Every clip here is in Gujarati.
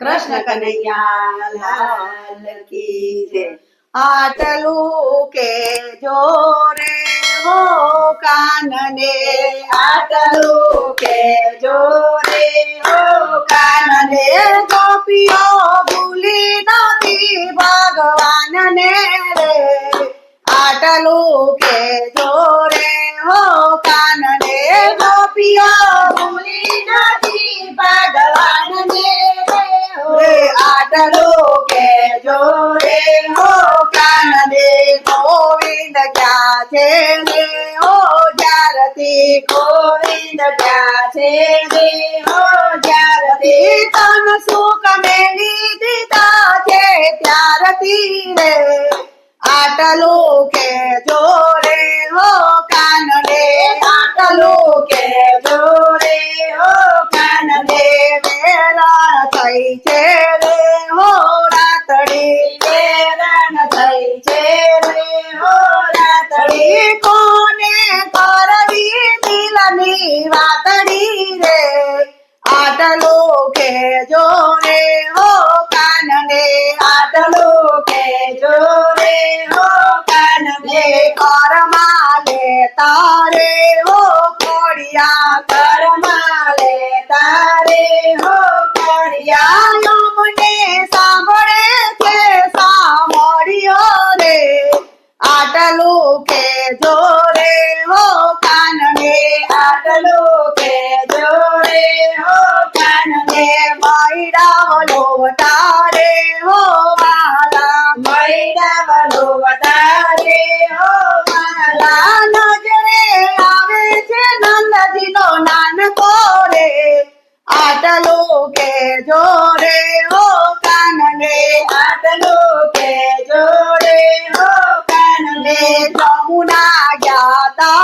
કૃષ્ણ કનૈયા, લાલ કી જય આટલું કે જોરે હો કાનને? આટલું કે જોરે હો કાનને? ગોપીઓ ભૂલી નથી ભગવાનને રે. આટલું કે જોરે હો આટલું કે જોરે હો કાનને ગોવિંદ ક્યાં છે ને હો જ્યારથી ગોવિંદ ક્યાં છે ને હો જ્યારથી તન સુખ મેલી દીધા છે ત્યારથી રે આટલું કે જોરે કાનને કરમાં લે તારે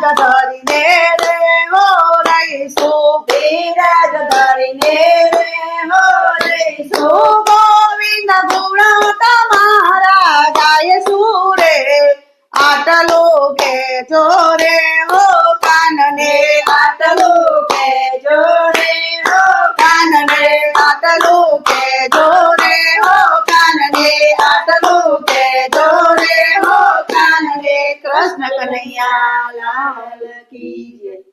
ધીરજ ધરીને રે હો રહીશું ધીરજ ધરીને રે હો રહીશું ગોવિંદ ગુણ તમારા ગાયશું રે આટલું કે જોરે હો કાનને આટલું કે જોરે હો કાનને આટલું કે જોરે હો કનૈયા લાલ કી જય.